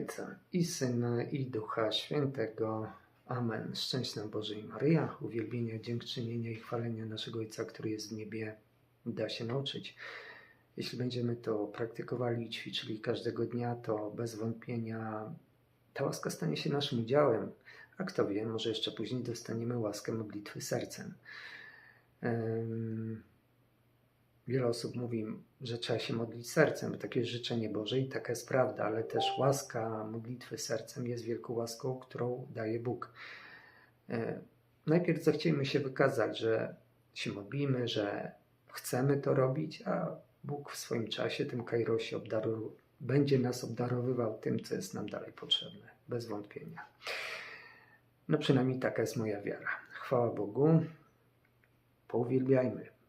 Ojca i Syna i Ducha Świętego. Amen. Szczęść Boże i Maryja, uwielbienia, dziękczynienia i chwalenia naszego Ojca, który jest w niebie, da się nauczyć. Jeśli będziemy to praktykowali ćwiczyli każdego dnia, to bez wątpienia ta łaska stanie się naszym udziałem. A kto wie, może jeszcze później dostaniemy łaskę modlitwy sercem. Em, Wiele osób mówi, że trzeba się modlić sercem, bo takie jest życzenie Boże i taka jest prawda, ale też łaska modlitwy sercem jest wielką łaską, którą daje Bóg. E, Najpierw zechciejmy się wykazać, że się modlimy, że chcemy to robić, a Bóg w swoim czasie, tym kairosie, obdaru, będzie nas obdarowywał tym, co jest nam dalej potrzebne, bez wątpienia. No przynajmniej taka jest moja wiara. Chwała Bogu, pouwielbiajmy.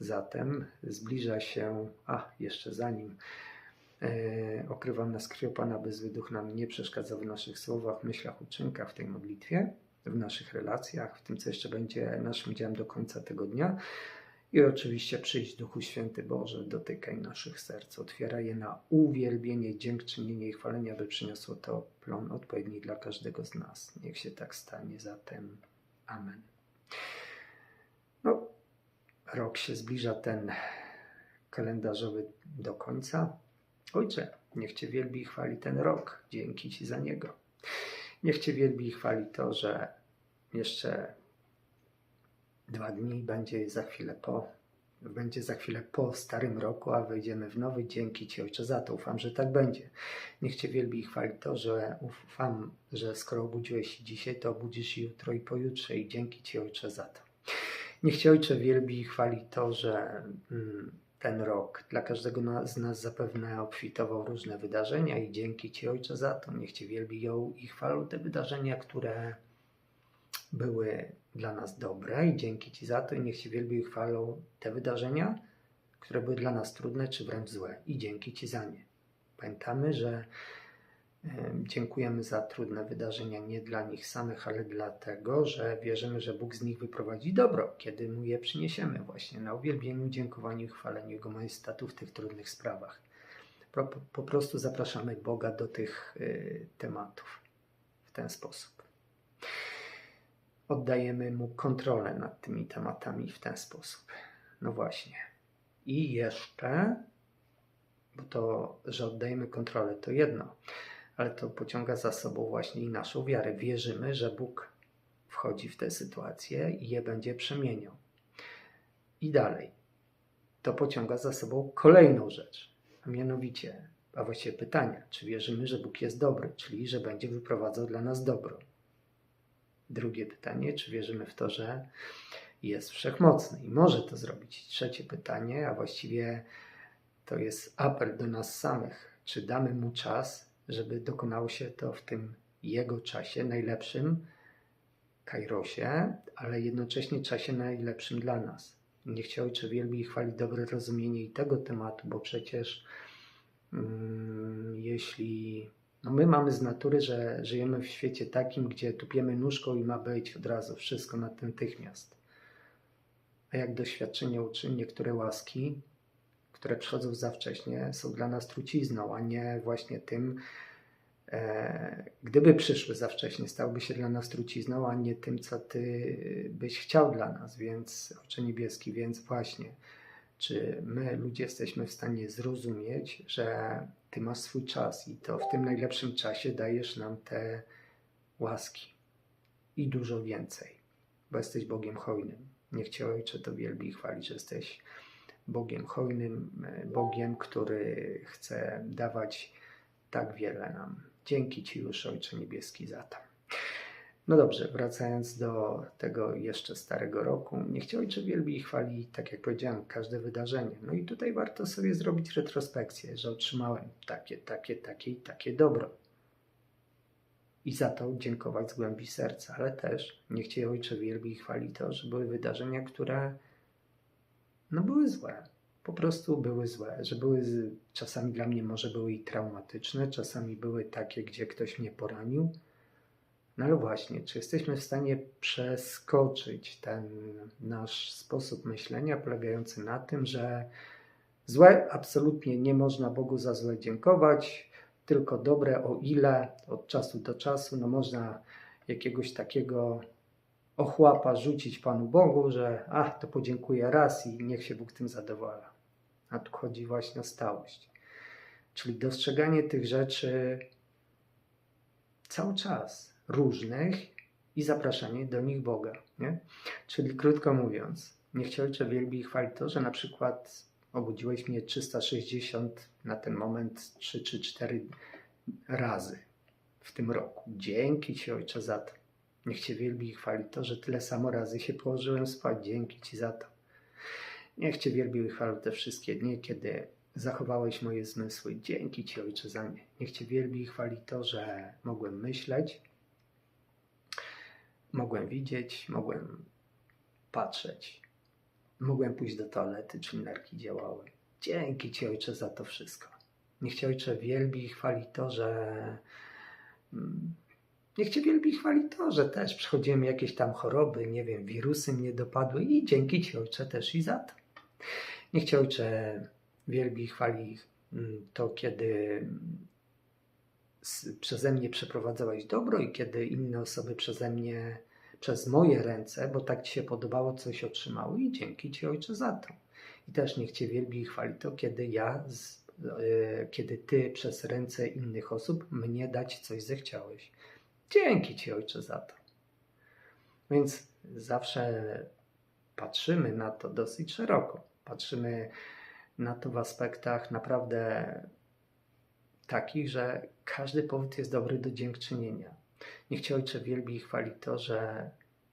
Zatem zbliża się, a jeszcze zanim e, okrywam nas krwią Pana, by zły duch nam nie przeszkadzał w naszych słowach, myślach, uczynkach w tej modlitwie, w naszych relacjach, w tym, co jeszcze będzie naszym dziełem do końca tego dnia. I oczywiście przyjdź Duchu Święty Boże, dotykaj naszych serc, otwieraj je na uwielbienie, dziękczynienie i chwalenie, aby przyniosło to plon odpowiedni dla każdego z nas. Niech się tak stanie zatem. Amen. Rok się zbliża ten kalendarzowy do końca. Ojcze, niech Cię wielbi i chwali ten rok. Dzięki Ci za niego. Niech Cię wielbi i chwali to, że jeszcze dwa dni będzie za chwilę po. Będzie za chwilę po starym roku, a wejdziemy w nowy. Dzięki Ci, Ojcze, za to. Ufam, że tak będzie. Niech Cię wielbi i chwali to, że ufam, że skoro obudziłeś się dzisiaj, to obudzisz jutro i pojutrze. I dzięki Ci, Ojcze, za to. Niech Cię Ojcze wielbi i chwali to, że mm, ten rok dla każdego z nas zapewne obfitował różne wydarzenia i dzięki Ci Ojcze za to. Niech Cię wielbi ją i chwalą te wydarzenia, które były dla nas dobre i dzięki Ci za to i niech Cię wielbi i chwalą te wydarzenia, które były dla nas trudne czy wręcz złe i dzięki Ci za nie. Pamiętamy, że Dziękujemy za trudne wydarzenia nie dla nich samych, ale dlatego, że wierzymy, że Bóg z nich wyprowadzi dobro, kiedy Mu je przyniesiemy właśnie na uwielbieniu, dziękowaniu i chwaleniu Jego majestatu w tych trudnych sprawach. Po, po prostu zapraszamy Boga do tych y, tematów w ten sposób. Oddajemy Mu kontrolę nad tymi tematami w ten sposób. No właśnie. I jeszcze, bo to, że oddajemy kontrolę, to jedno ale to pociąga za sobą właśnie i naszą wiarę. Wierzymy, że Bóg wchodzi w tę sytuację i je będzie przemieniał. I dalej. To pociąga za sobą kolejną rzecz, a mianowicie, a właściwie pytania, czy wierzymy, że Bóg jest dobry, czyli że będzie wyprowadzał dla nas dobro. Drugie pytanie, czy wierzymy w to, że jest wszechmocny i może to zrobić. Trzecie pytanie, a właściwie to jest apel do nas samych, czy damy mu czas, żeby dokonało się to w tym jego czasie najlepszym, kairosie, ale jednocześnie czasie najlepszym dla nas. Niech Cię Ojcze wielbi i chwali dobre rozumienie i tego tematu, bo przecież mm, jeśli no my mamy z natury, że żyjemy w świecie takim, gdzie tupiemy nóżką i ma być od razu wszystko natychmiast. A jak doświadczenie uczy, niektóre łaski które przychodzą za wcześnie, są dla nas trucizną, a nie właśnie tym, e, gdyby przyszły za wcześnie, stałyby się dla nas trucizną, a nie tym, co Ty byś chciał dla nas, więc Ocze Niebieski, więc właśnie, czy my ludzie jesteśmy w stanie zrozumieć, że Ty masz swój czas i to w tym najlepszym czasie dajesz nam te łaski i dużo więcej, bo jesteś Bogiem hojnym. Niech Cię Ojcze to wielbi i chwali, że jesteś Bogiem hojnym, e, Bogiem, który chce dawać tak wiele nam. Dzięki Ci już, Ojcze Niebieski, za to. No dobrze, wracając do tego jeszcze starego roku, niech Cię Ojcze wielbi i chwali, tak jak powiedziałem, każde wydarzenie. No i tutaj warto sobie zrobić retrospekcję, że otrzymałem takie, takie, takie i takie dobro. I za to dziękować z głębi serca, ale też niech Cię Ojcze wielbi i chwali to, że były wydarzenia, które no były złe. Po prostu były złe, że były z, czasami dla mnie może były i traumatyczne, czasami były takie, gdzie ktoś mnie poranił. No ale właśnie, czy jesteśmy w stanie przeskoczyć ten nasz sposób myślenia polegający na tym, że złe absolutnie nie można Bogu za złe dziękować, tylko dobre, o ile od czasu do czasu no można jakiegoś takiego ochłapa rzucić Panu Bogu, że a, to podziękuję raz i niech się Bóg tym zadowala. A tu chodzi właśnie o stałość. Czyli dostrzeganie tych rzeczy cały czas różnych i zapraszanie do nich Boga. Nie? Czyli krótko mówiąc, niech Cię Ojcze wielbi i chwali to, że na przykład obudziłeś mnie 360 na ten moment 3 czy 4 razy w tym roku. Dzięki Ci Ojcze za to. Niech Cię wielbi i chwali to, że tyle samo razy się położyłem spać. Dzięki Ci za to. Niech Cię wielbi i chwali te wszystkie dni, kiedy zachowałeś moje zmysły. Dzięki Ci Ojcze za nie. Niech Cię wielbi i chwali to, że mogłem myśleć, mogłem widzieć, mogłem patrzeć. Mogłem pójść do toalety, czy nerki działały. Dzięki Ci, Ojcze, za to wszystko. Niech Cię, Ojcze, wielbi i chwali to, że... Niech Cię wielbi i chwali to, że też przechodziłem jakieś tam choroby, nie wiem, wirusy mnie dopadły i dzięki Ci, Ojcze, też i za to. Niech Cię, Ojcze, wielbi chwali mm, to, kiedy przeze mnie przeprowadzałeś dobro i kiedy inne osoby przeze mnie przez moje ręce, bo tak Ci się podobało, coś otrzymały i dzięki Ci Ojcze za to. I też niech Cię wielbi i chwali to, kiedy ja, z, e, kiedy Ty przez ręce innych osób mnie dać coś zechciałeś. Dzięki Ci Ojcze za to. Więc zawsze patrzymy na to dosyć szeroko. Patrzymy na to w aspektach naprawdę takich, że każdy powód jest dobry do dziękczynienia. Niech Cię Ojcze wielbi i chwali to, że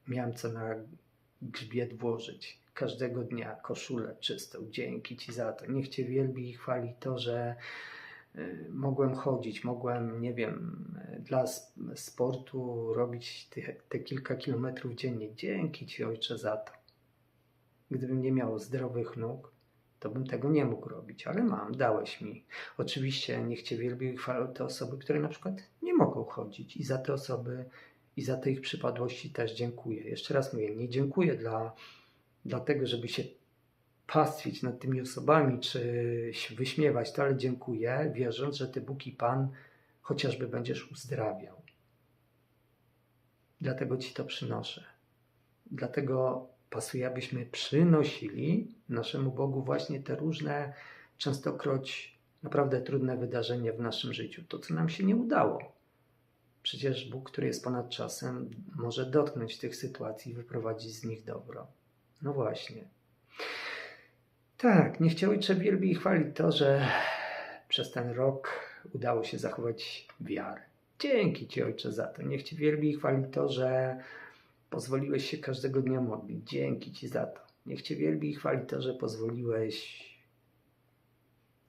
miałem co na grzbiet włożyć. Każdego dnia koszulę czystą. Dzięki Ci za to. Niech Cię wielbi i chwali to, że mogłem chodzić, mogłem, nie wiem, y, dla sportu robić te, te kilka kilometrów dziennie. Dzięki Ci Ojcze za to. Gdybym nie miał zdrowych nóg, to bym tego nie mógł robić, ale mam, dałeś mi. Oczywiście niech Cię wielbią i chwalą te osoby, które na przykład nie mogą chodzić i za te osoby i za te ich przypadłości też dziękuję. Jeszcze raz mówię, nie dziękuję dla, dlatego, żeby się pastwić nad tymi osobami, czy wyśmiewać, to ale dziękuję, wierząc, że Ty Bóg i Pan chociażby będziesz uzdrawiał. Dlatego Ci to przynoszę. Dlatego pasuje, abyśmy przynosili naszemu Bogu właśnie te różne, częstokroć naprawdę trudne wydarzenia w naszym życiu. To, co nam się nie udało. Przecież Bóg, który jest ponad czasem, może dotknąć tych sytuacji i wyprowadzić z nich dobro. No właśnie. Tak, niech Cię Ojcze wielbi i chwali to, że przez ten rok udało się zachować wiarę. Dzięki Ci Ojcze za to. Niech Cię wielbi i chwali to, że pozwoliłeś się każdego dnia modlić. Dzięki Ci za to. Niech Cię wielbi i chwali to, że pozwoliłeś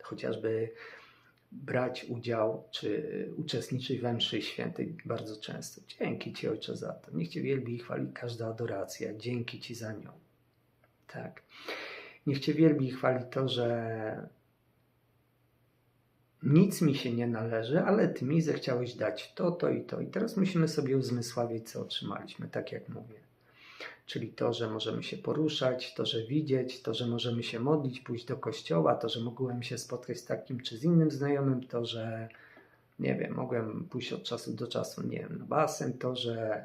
chociażby brać udział czy uczestniczyć we mszy świętej bardzo często. Dzięki Ci Ojcze za to. Niech Cię wielbi i chwali każda adoracja. Dzięki Ci za nią. Tak. Niech Cię wielbi i chwali to, że nic mi się nie należy, ale Ty mi zechciałeś dać to, to i to. I teraz musimy sobie uzmysławić, co otrzymaliśmy, tak jak mówię. Czyli to, że możemy się poruszać, to, że widzieć, to, że możemy się modlić, pójść do kościoła, to, że mogłem się spotkać z takim czy z innym znajomym, to, że nie wiem, mogłem pójść od czasu do czasu, nie wiem, na basen, to, że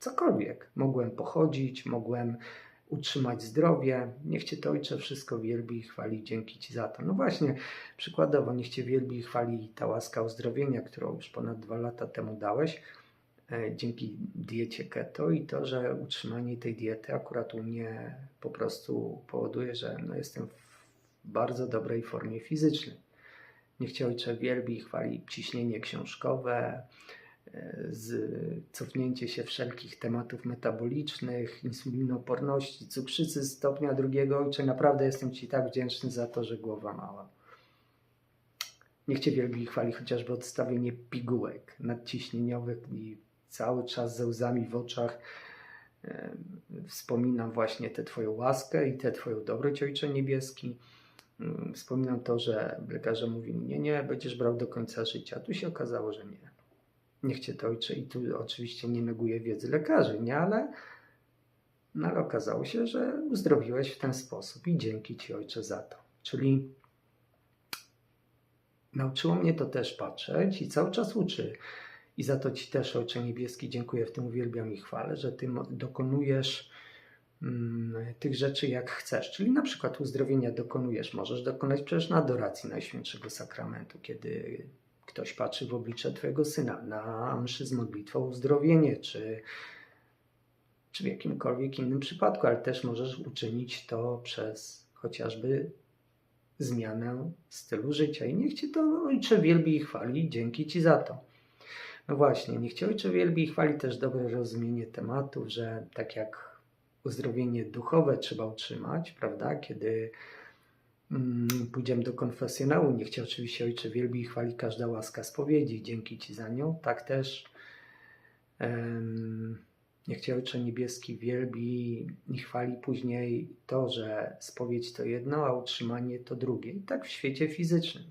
cokolwiek. Mogłem pochodzić, mogłem utrzymać zdrowie. Niech Cię to Ojcze wszystko wielbi i chwali. Dzięki Ci za to. No właśnie, przykładowo, niech Cię wielbi i chwali ta łaska uzdrowienia, którą już ponad dwa lata temu dałeś e, dzięki diecie keto i to, że utrzymanie tej diety akurat u mnie po prostu powoduje, że no jestem w bardzo dobrej formie fizycznej. Niech Cię Ojcze wielbi i chwali ciśnienie książkowe, z cofnięcie się wszelkich tematów metabolicznych, insulinooporności, cukrzycy stopnia drugiego. Ojcze, naprawdę jestem Ci tak wdzięczny za to, że głowa mała. Niech Cię wielbi chwali chociażby odstawienie pigułek nadciśnieniowych i cały czas ze łzami w oczach wspominam właśnie tę Twoją łaskę i tę Twoją dobroć, Ojcze Niebieski. Wspominam to, że lekarze mówili, nie, nie, będziesz brał do końca życia. Tu się okazało, że nie. Niech Cię to Ojcze, i tu oczywiście nie neguję wiedzy lekarzy, nie, ale, no, ale okazało się, że uzdrowiłeś w ten sposób i dzięki Ci Ojcze za to. Czyli nauczyło mnie to też patrzeć i cały czas uczy. I za to Ci też, Ojcze Niebieski, dziękuję, w tym uwielbiam i chwalę, że Ty dokonujesz mm, tych rzeczy jak chcesz. Czyli na przykład uzdrowienia dokonujesz. Możesz dokonać przecież na adoracji Najświętszego Sakramentu, kiedy ktoś patrzy w oblicze Twojego Syna, na mszy z modlitwą uzdrowienie, czy, czy w jakimkolwiek innym przypadku, ale też możesz uczynić to przez chociażby zmianę stylu życia. I niech Cię to Ojcze wielbi i chwali. Dzięki Ci za to. No właśnie, niech Cię Ojcze wielbi i chwali też dobre rozumienie tematów, że tak jak uzdrowienie duchowe trzeba utrzymać, prawda? Kiedy pójdziemy do konfesjonału, niech Cię oczywiście Ojcze wielbi i chwali każda łaska spowiedzi. Dzięki Ci za nią. Tak też niech Cię Ojcze Niebieski wielbi i chwali później to, że spowiedź to jedno, a utrzymanie to drugie. I tak w świecie fizycznym.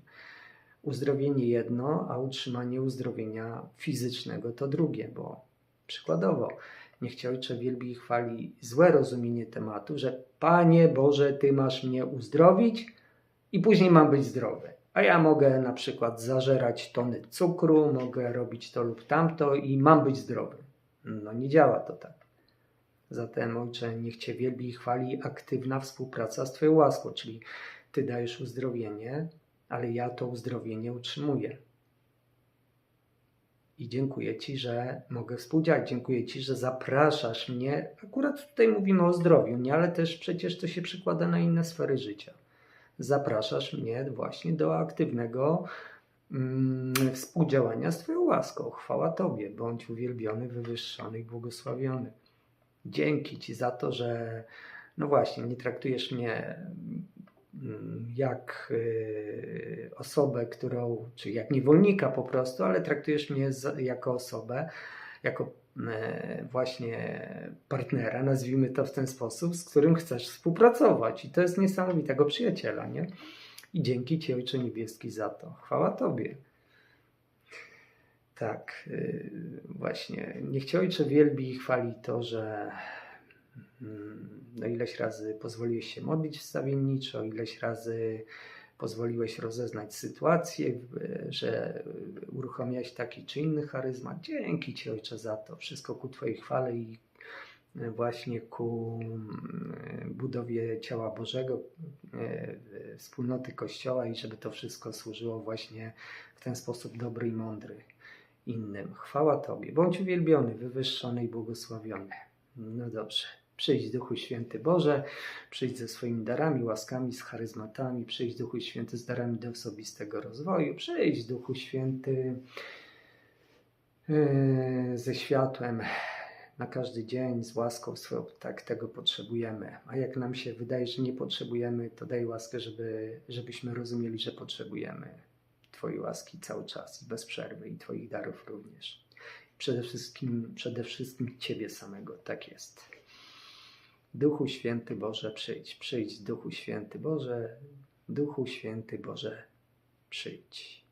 Uzdrowienie jedno, a utrzymanie uzdrowienia fizycznego to drugie, bo przykładowo, niech Cię Ojcze wielbi i chwali złe rozumienie tematu, że Panie Boże, Ty masz mnie uzdrowić i później mam być zdrowy. A ja mogę na przykład zażerać tony cukru, mogę robić to lub tamto i mam być zdrowy. No nie działa to tak. Zatem, Ojcze, niech Cię wielbi i chwali aktywna współpraca z Twoją łaską, czyli Ty dajesz uzdrowienie, ale ja to uzdrowienie utrzymuję. I dziękuję Ci, że mogę współdziałać. Dziękuję Ci, że zapraszasz mnie. Akurat tutaj mówimy o zdrowiu, nie? ale też przecież to się przekłada na inne sfery życia. Zapraszasz mnie właśnie do aktywnego mm, współdziałania z Twoją łaską. Chwała Tobie. Bądź uwielbiony, wywyższony i błogosławiony. Dzięki Ci za to, że no właśnie, nie traktujesz mnie jak y, osobę, którą, czy jak niewolnika po prostu, ale traktujesz mnie jako osobę, jako e, właśnie partnera, nazwijmy to w ten sposób, z którym chcesz współpracować. I to jest niesamowitego przyjaciela, nie? I dzięki Ci, Ojcze Niebieski, za to. Chwała Tobie. Tak, y, właśnie. Niech Cię Ojcze wielbi i chwali to, że no ileś razy pozwoliłeś się modlić wstawienniczo, ileś razy pozwoliłeś rozeznać sytuację, że uruchomiłeś taki czy inny charyzmat. Dzięki Ci Ojcze za to. Wszystko ku Twojej chwale i właśnie ku mm, budowie ciała Bożego, e, wspólnoty Kościoła i żeby to wszystko służyło właśnie w ten sposób dobry i mądry innym. Chwała Tobie. Bądź uwielbiony, wywyższony i błogosławiony. No dobrze. Przyjdź Duchu Święty Boże, przyjdź ze swoimi darami, łaskami, z charyzmatami, przyjdź Duchu Święty z darami do osobistego rozwoju, przyjdź Duchu Święty yy, ze światłem na każdy dzień, z łaską swoją, tak tego potrzebujemy. A jak nam się wydaje, że nie potrzebujemy, to daj łaskę, żeby, żebyśmy rozumieli, że potrzebujemy Twojej łaski cały czas i bez przerwy i Twoich darów również. Przede wszystkim, przede wszystkim Ciebie samego, tak jest. Duchu Święty Boże, przyjdź, przyjdź, Duchu Święty Boże, Duchu Święty Boże, przyjdź.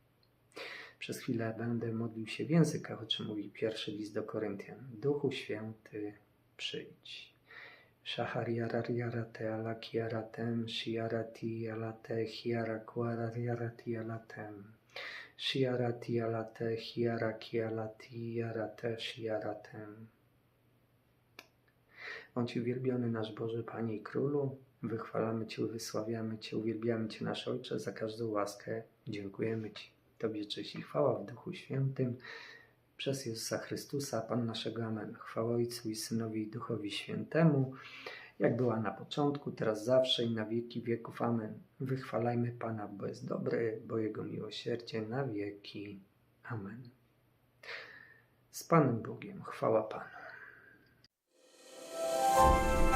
Przez chwilę będę modlił się w językach, o czym mówi pierwszy list do Koryntian. Duchu Święty, przyjdź. Shahariarariarate alakiaratem, shiarati alate, hiarakuarariarati alatem. Shiarati alate, hiaraki alati, jarate, shiaratem. Bądź uwielbiony nasz Boże, Panie i Królu. Wychwalamy Cię, wysławiamy Cię, uwielbiamy Cię, nasz Ojcze, za każdą łaskę. Dziękujemy Ci. Tobie cześć i chwała w Duchu Świętym. Przez Jezusa Chrystusa, Pan naszego Amen. Chwała Ojcu i Synowi i Duchowi Świętemu, jak była na początku, teraz zawsze i na wieki wieków. Amen. Wychwalajmy Pana, bo jest dobry, bo Jego miłosierdzie na wieki. Amen. Z Panem Bogiem. Chwała Panu. Thank you.